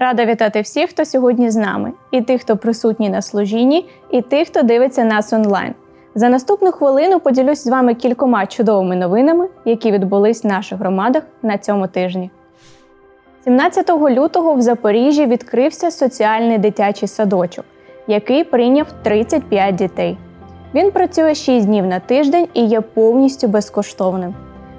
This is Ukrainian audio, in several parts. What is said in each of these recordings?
Рада вітати всіх, хто сьогодні з нами, і тих, хто присутній на служінні, і тих, хто дивиться нас онлайн. За наступну хвилину поділюсь з вами кількома чудовими новинами, які відбулись в наших громадах на цьому тижні. 17 лютого в Запоріжжі відкрився соціальний дитячий садочок, який прийняв 35 дітей. Він працює 6 днів на тиждень і є повністю безкоштовним.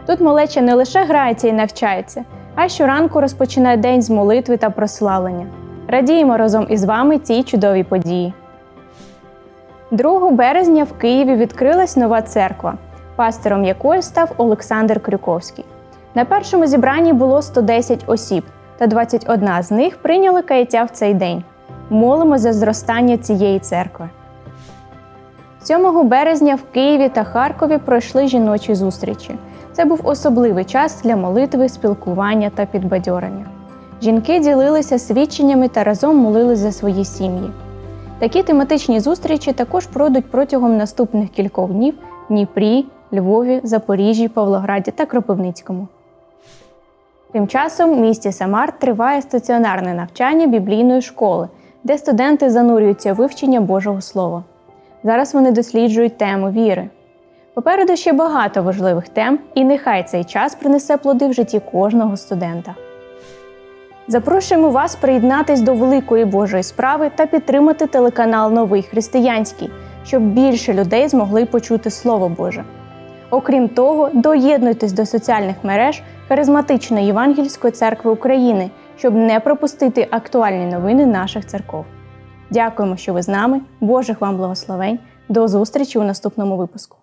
Тут малеча не лише грається і навчається, а щоранку розпочинає день з молитви та прославлення. Радіємо разом із вами цій чудовій події. 2 березня в Києві відкрилась нова церква, пастором якої став Олександр Крюковський. На першому зібранні було 110 осіб, та 21 з них прийняли каяття в цей день. Молимо за зростання цієї церкви. 7 березня в Києві та Харкові пройшли жіночі зустрічі. Це був особливий час для молитви, спілкування та підбадьорення. Жінки ділилися свідченнями та разом молились за свої сім'ї. Такі тематичні зустрічі також пройдуть протягом наступних кількох днів в Дніпрі, Львові, Запоріжжі, Павлограді та Кропивницькому. Тим часом в місті Самар триває стаціонарне навчання біблійної школи, де студенти занурюються у вивчення Божого Слова. Зараз вони досліджують тему віри. Попереду ще багато важливих тем, і нехай цей час принесе плоди в житті кожного студента. Запрошуємо вас приєднатись до великої Божої справи та підтримати телеканал Новий Християнський, щоб більше людей змогли почути Слово Боже. Окрім того, доєднуйтесь до соціальних мереж Харизматичної Євангельської церкви України, щоб не пропустити актуальні новини наших церков. Дякуємо, що ви з нами. Божих вам благословень. До зустрічі у наступному випуску.